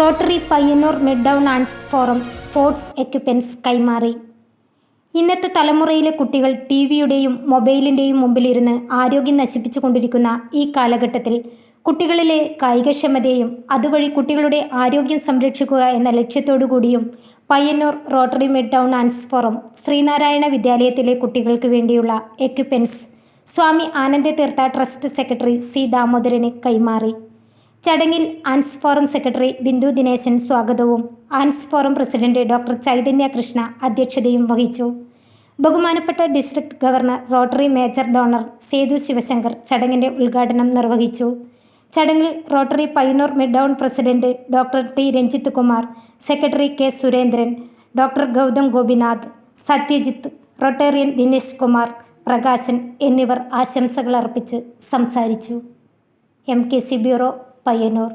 Rotary Payyanur mid town Anns forum sports equipments കൈമാറി. ഇന്നത്തെ തലമുറയിലെ കുട്ടികൾ ടി വിയുടെയും മൊബൈലിന്റെയും മുമ്പിലിരുന്ന് ആരോഗ്യം നശിപ്പിച്ചുകൊണ്ടിരിക്കുന്ന ഈ കാലഘട്ടത്തിൽ കുട്ടികളിലെ കായികക്ഷമതയും അതുവഴി കുട്ടികളുടെ ആരോഗ്യം സംരക്ഷിക്കുക എന്ന ലക്ഷ്യത്തോടു കൂടിയും Payyanur Rotary mid town Anns forum Sreenarayana വിദ്യാലയത്തിലെ കുട്ടികൾക്ക് വേണ്ടിയുള്ള equipments Swami Ananda Theertha trust secretary C Damodaran കൈമാറി. ചടങ്ങിൽ Anns forum secretary Bindu Dineshan സ്വാഗതവും. Anns forum president doctor Chaitanya Krishna അധ്യക്ഷതയും വഹിച്ചു. ബഹുമാനപ്പെട്ട district governor Rotary major donor Sethu Sivasankar ചടങ്ങിന്റെ ഉദ്ഘാടനം നിർവഹിച്ചു. ചടങ്ങിൽ Rotary Payyanur mid town president doctor T Ranjith Kumar secretary K Surendran doctor Gautham Gopinath Sathyajith Rotarian Dinesh Kumar Prakashan എന്നിവർ ആശംസകൾ അർപ്പിച്ച് സംസാരിച്ചു. M K C bureau Payyanur